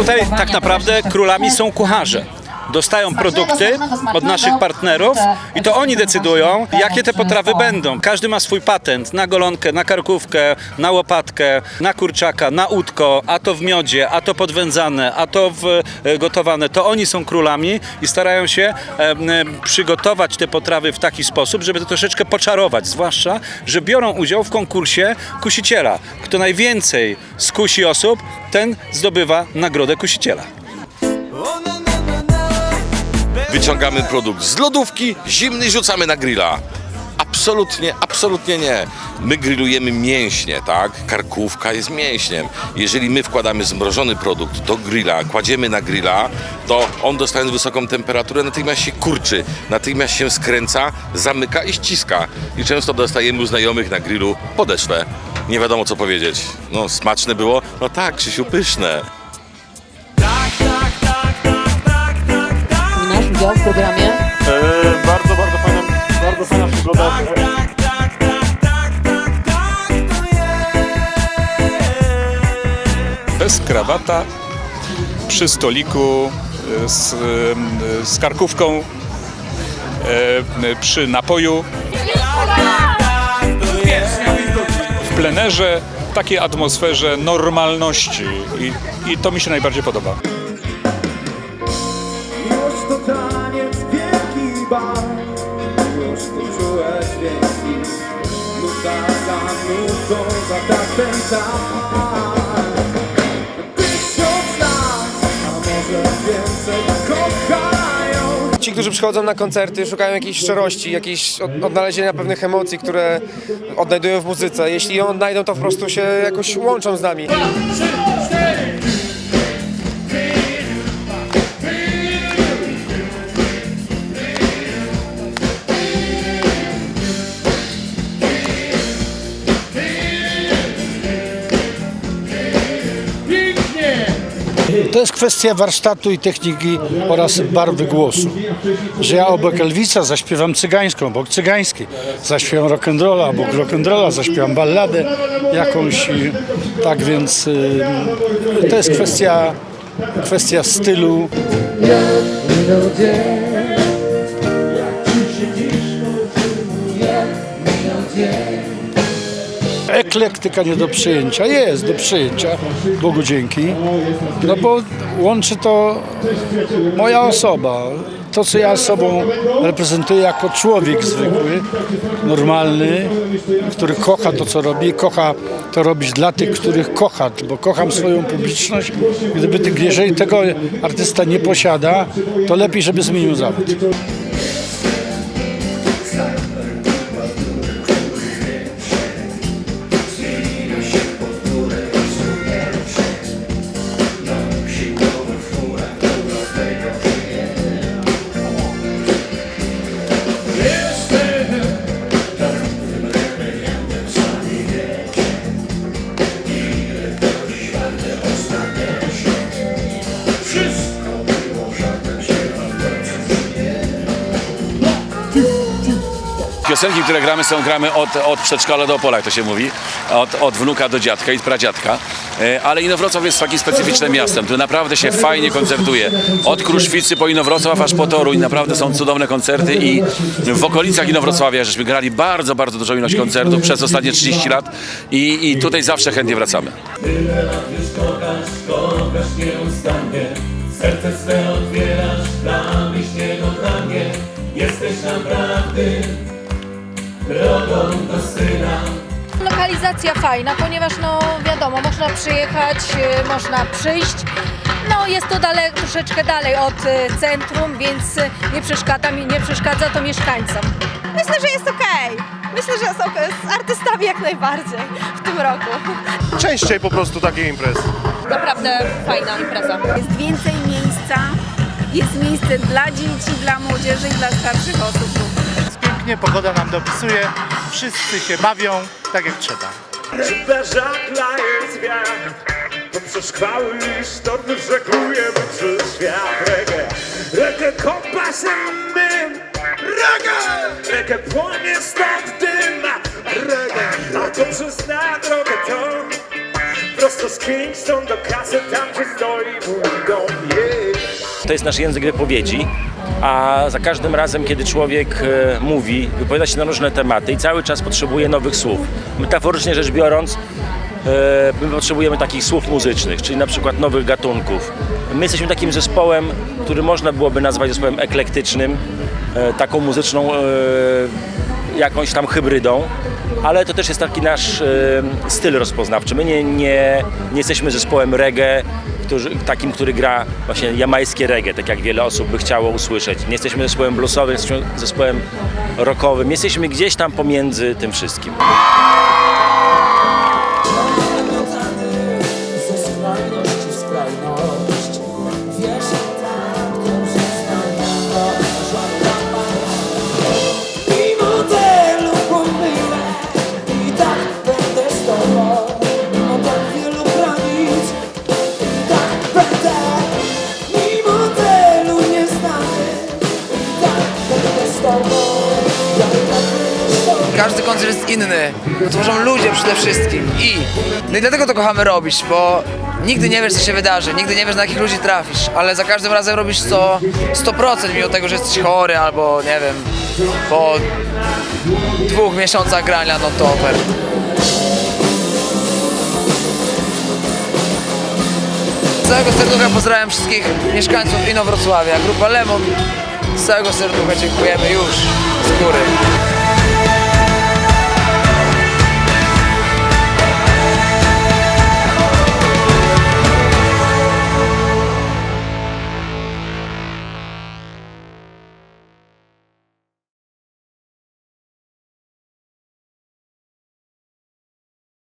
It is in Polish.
Tutaj tak naprawdę królami są kucharze. Dostają produkty od naszych partnerów i to oni decydują, jakie te potrawy będą. Każdy ma swój patent na golonkę, na karkówkę, na łopatkę, na kurczaka, na udko, a to w miodzie, a to podwędzane, a to w, e, gotowane. To oni są królami i starają się e, przygotować te potrawy w taki sposób, żeby to troszeczkę poczarować. Zwłaszcza, że biorą udział w konkursie kusiciela. Kto najwięcej skusi osób, ten zdobywa nagrodę kusiciela. Wyciągamy produkt z lodówki, zimny rzucamy na grilla. Absolutnie, absolutnie nie. My grillujemy mięśnie, tak? Karkówka jest mięśniem. Jeżeli my wkładamy zmrożony produkt do grilla, kładziemy na grilla, to on dostając wysoką temperaturę natychmiast się kurczy, natychmiast się skręca, zamyka i ściska. I często dostajemy u znajomych na grillu podeszwę. Nie wiadomo co powiedzieć. No smaczne było? No tak, Krzysiu, pyszne. Udział w programie. E, bardzo, bardzo fajna, bardzo fajna przygoda. bez krawata przy stoliku e, z, e, z karkówką e, przy napoju w plenerze w takiej atmosferze normalności i, i to mi się najbardziej podoba. Za taktem tak Tysiąc a może więcej kochają Ci, którzy przychodzą na koncerty, szukają jakiejś szczerości, jakiejś od- odnalezienia pewnych emocji, które odnajdują w muzyce. Jeśli ją odnajdą, to po prostu się jakoś łączą z nami. To jest kwestia warsztatu i techniki oraz barwy głosu. Że ja obok Elvisa zaśpiewam cygańską, obok cygańskiej. Zaśpiewam rock'n'rolla, obok rock'n'rolla, zaśpiewam balladę jakąś. Tak więc y, to jest kwestia, kwestia stylu. Eklektyka nie do przyjęcia. Jest do przyjęcia, Bogu dzięki. No bo łączy to moja osoba. To, co ja sobą reprezentuję jako człowiek zwykły, normalny, który kocha to, co robi, kocha to robić dla tych, których kocha, bo kocham swoją publiczność. Gdyby, jeżeli tego artysta nie posiada, to lepiej, żeby zmienił zawód. Piosenki, które gramy, są gramy od, od przedszkola do opola, jak to się mówi. Od, od wnuka do dziadka i pradziadka. E, Ale Inowrocław jest takim specyficznym miastem. Tu naprawdę się fajnie koncertuje. Od Kruszwicy po Inowrocław aż po Toruń. Naprawdę są cudowne koncerty i w okolicach Inowrocławia żeśmy grali bardzo, bardzo dużą ilość koncertów przez ostatnie 30 lat i, i tutaj zawsze chętnie wracamy. Kochasz nieustannie Serce swe otwierasz dla mnie Jesteś naprawdę Lokalizacja fajna, ponieważ no wiadomo, można przyjechać, y, można przyjść. No jest to dalej, troszeczkę dalej od y, centrum, więc y, nie przeszkadza, mi- nie przeszkadza to mieszkańcom. Myślę, że jest okej. Myślę, że są z artystami jak najbardziej w tym roku. Częściej po prostu takie imprezy. Naprawdę fajna impreza. Jest więcej miejsca, jest miejsce dla dzieci, dla młodzieży i dla starszych osób. Pięknie, pogoda nam dopisuje, wszyscy się bawią tak jak trzeba. Zażaglaje wiatr? Poprzez chwały i sztormy żegluje przez świat? Reggae, reggae kompasem mym Reggae, reggae płonie stąd dym Reggae, a to przez na drogę to Prosto z Kingston do kasy tam gdzie stoi mój to jest nasz język wypowiedzi, a za każdym razem, kiedy człowiek e, mówi, wypowiada się na różne tematy i cały czas potrzebuje nowych słów. Metaforycznie rzecz biorąc, e, my potrzebujemy takich słów muzycznych, czyli na przykład nowych gatunków. My jesteśmy takim zespołem, który można byłoby nazwać zespołem eklektycznym, e, taką muzyczną jakąś tam hybrydą, ale to też jest taki nasz styl rozpoznawczy. My nie, nie, nie jesteśmy zespołem reggae, którzy, takim, który gra właśnie jamańskie reggae, tak jak wiele osób by chciało usłyszeć. Nie jesteśmy zespołem bluesowym, jesteśmy zespołem rockowym. Jesteśmy gdzieś tam pomiędzy tym wszystkim. Inny. To tworzą ludzie przede wszystkim. I, no i dlatego to kochamy robić, bo nigdy nie wiesz, co się wydarzy, nigdy nie wiesz, na jakich ludzi trafisz, ale za każdym razem robisz co 100%, mimo tego, że jesteś chory albo nie wiem, po dwóch miesiącach grania no to over. Z całego serducha pozdrawiam wszystkich mieszkańców Inowrocławia. Grupa Lemon z całego serducha dziękujemy już z góry.